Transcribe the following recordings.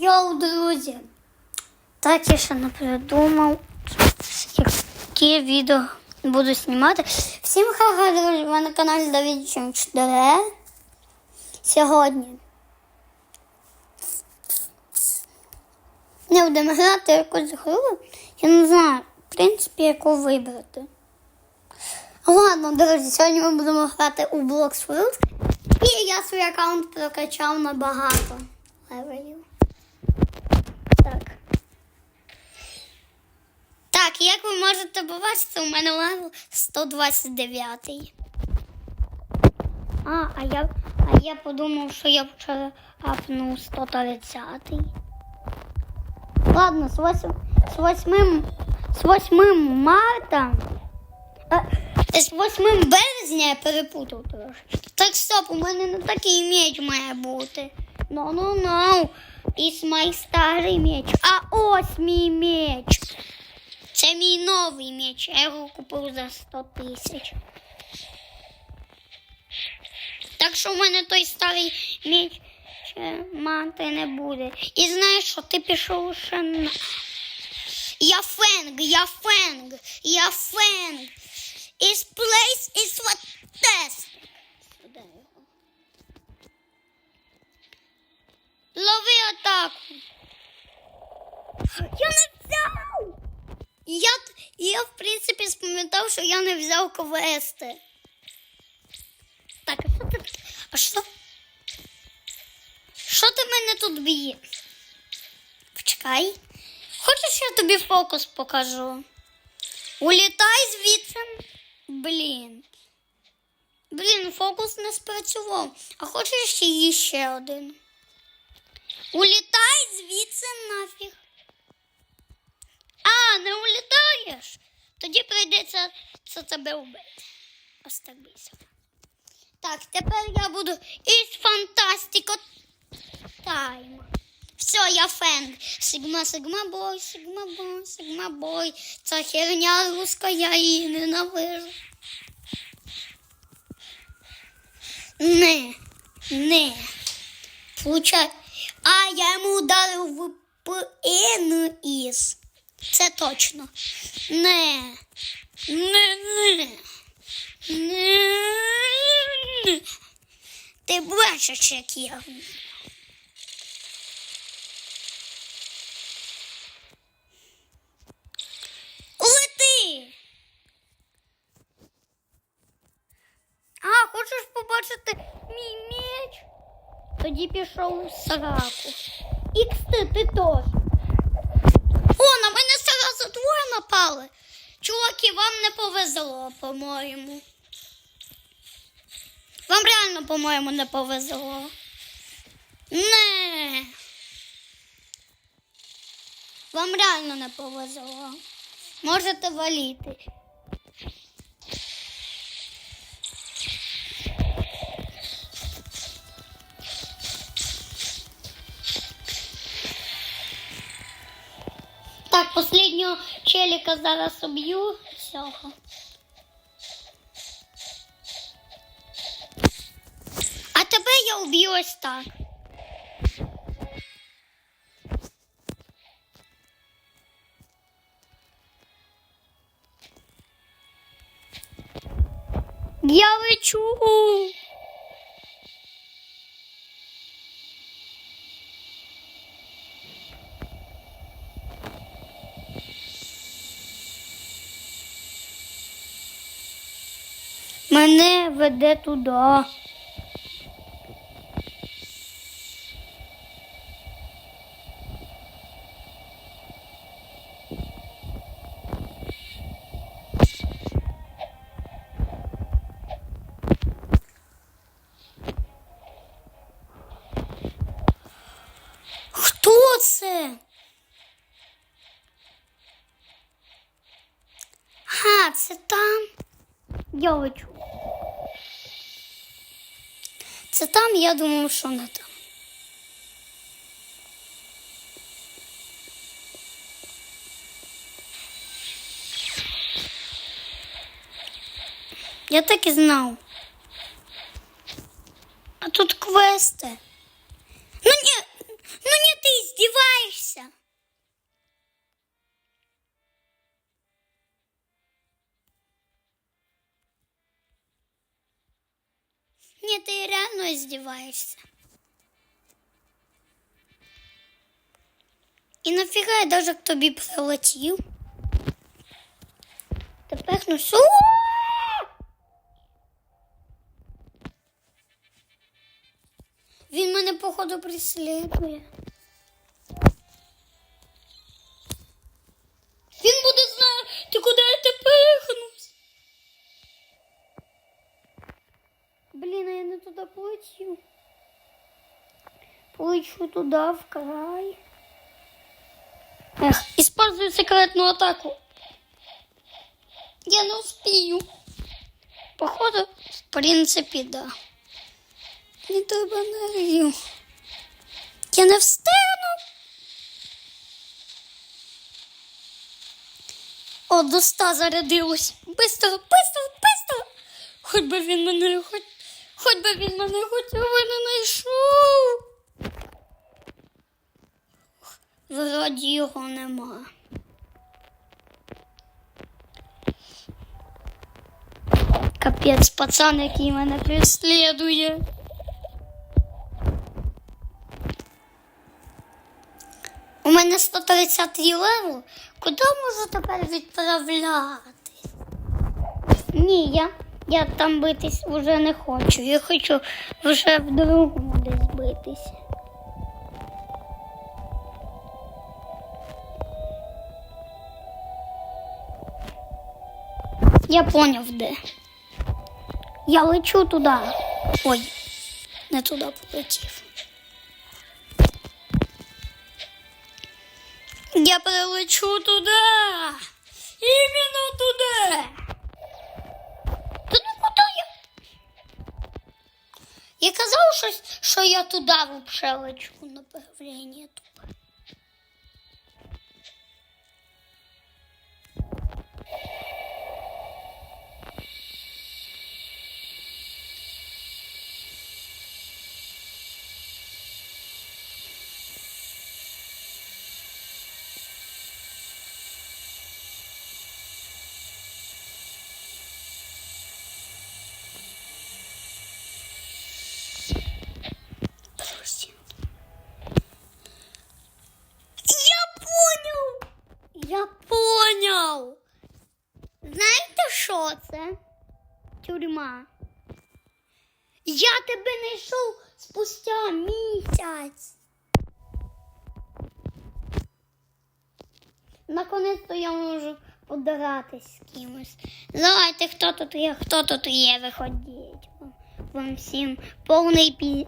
Йоу, друзі! Так я ще не придумав, які відео буду знімати. Всім друзі, ви на каналі Давід 4. Сьогодні не будемо грати якусь гру. Я не знаю, в принципі, яку вибрати. Ладно, друзі, сьогодні ми будемо грати у Blox Fruit. І я свій аккаунт прокачав на багато левелів. Так. Так, як ви можете побачити, у мене левел 129. А, а я, а я подумав, що я вчора апнув 130. Ладно, з 8, з 8, з 8 марта. е, З 8 березня я перепутав трошки. Так стоп, у мене не такий меч має бути. Ну, ну, ну. Із мій старий меч. А ось мій меч. Це мій новий меч. Я його купив за 100 тисяч. Так що в мене той старий меч мати не буде. І знаєш, що ти пішов ще на. Я фенг, я фенг, я фенг. Is place is what test. Лови атаку. Я не. Я, я в принципі, спам'ятав, що я не взяв квести. Так, а що ти? А що? Що ти мене тут б'є? Почекай. Хочеш, я тобі фокус покажу? Улітай звідси. Блін. Блін, фокус не спрацював. А хочеш ще ще один? Улітай звідси нафіг. А, не улітаєш? Тоді прийдеться це тебе вбити. Ось так бійся. Так, тепер я буду із фантастико тайм. Все, я фенг. Сигма, сигма бой, сигма бой, сигма бой. Ця херня руска, я її ненавижу. Не, не. Получай. А, я йому ударив в ПН із. Це точно. Не. Не, не. Не. Ти бачиш, як я. Лети! А, хочеш побачити мій меч? Тоді пішов у сраку. Іксти, ти теж. На мене зараз двоє напали. Чуваки, вам не повезло, по-моєму. Вам реально, по-моєму, не повезло. Не. Вам реально не повезло. Можете валіти. Последнього челіка зараз уб'ю. Всього. А тебе я уб'ю ось так. Я лечу. Мене веде туди. Хто це? Там. Я. Це там, я думаю, що не там. Я так і знав. А тут квести. Ну ні, здіваєшся. І нафіга я даже к тобі прилетів. Тепер ну що? Він мене, походу, преслідує. Блін, а я не туди. Полечу туди, в край. Ех, использую секретну атаку. Я не успію. Походу, в принципі, да. Не треба енергію. Я не встигну. О, до ста зарядилось. Бистро, бистро, бистро. Хоч би він мене хоч, хоч би він мене хоч би не знайшов. Вроді його нема. Капець, пацан, який мене преслідує. У мене 130 левел. Куди можу тепер відправляти? Ні, я, я там битись вже не хочу. Я хочу вже в другому десь битись. Я поняв, де. Я лечу туди. Ой, не туди полетів. Я прилечу туди. Іменно туди. Я казав щось, що я туди взагалі лечу направлення туди. Тюрма. Я тебе не йшов спустя місяць. Наконець-то я можу подиратись з кимось. Давайте, хто тут є, хто тут є, виходіть. Вам всім повний пі...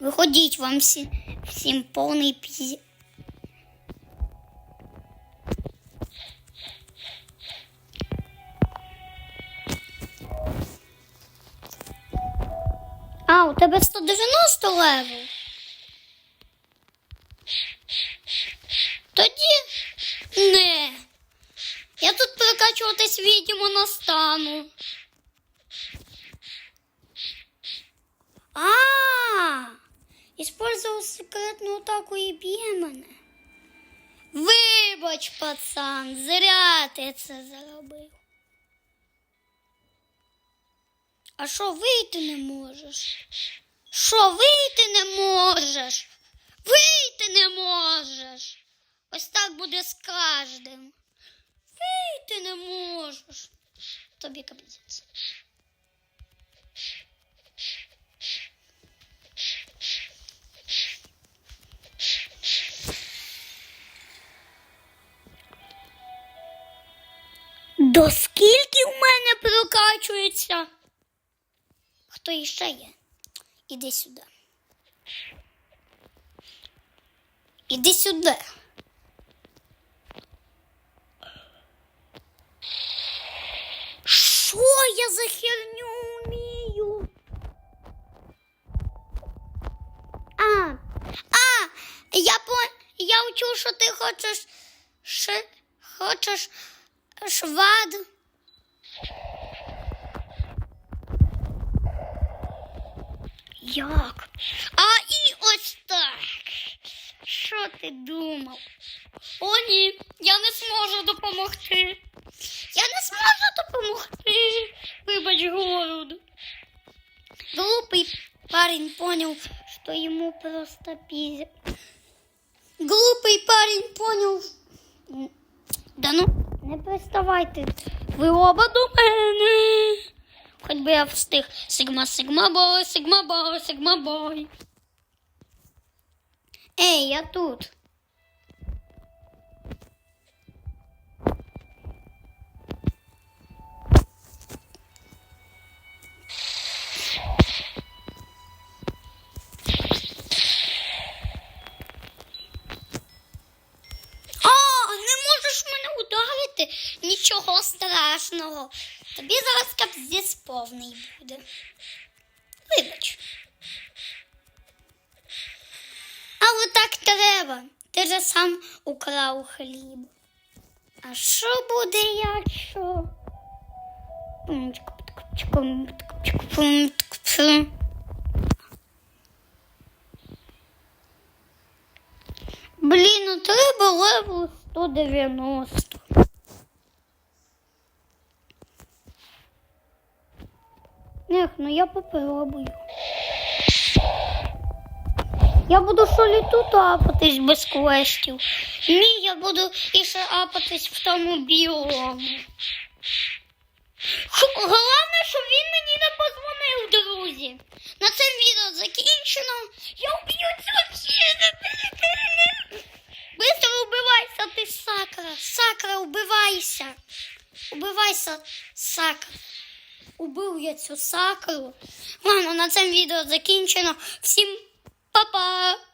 Виходіть вам всі, всім повний пі... А, у тебе 190 левел? Тоді не. Я тут прокачуватись, видимо, не стану. А, использовал секретну атаку і б'є мене. Вибач, пацан, зря ти це зробив. А що вийти не можеш? Що вийти не можеш? Вийти не можеш. Ось так буде з кожним. Вийти не можеш. Тобі капець. До скільки в мене прокачується? Хто іще є? Іди сюди. Іди сюди. Що я за херню вмію? А, а, я по я вчу, що ти хочеш ш, хочеш швад. Як? А і ось так. Що ти думав? О, ні, я не зможу допомогти. Я не зможу допомогти. Вибач, голод. понял, что ему просто пиздец. Глупый парень понял. Да ну, не приставайте. Ви оба до мене. Хоч би я встиг. Сигма, сигма бой, сигма бой, сигма бой. Ей, я тут. Тобі зараз капздець повний буде. Вибач. Але так треба. Ти же сам украв хліб. А що буде, якщо? Блін, ну треба левел 190. Ех, ну я попробую. Я буду що тут апатись без квестів. Ні, я буду іще апатись в тому біому. Х- Головне, щоб він мені не позвонив, друзі. На цьому відео закінчено. Я вб'ю цього хіна. Быстро убивайся, ти сакра. Сакра, убивайся. Убивайся, сакра убив я цю сакру. Ладно, на цьому відео закінчено. Всім па-па!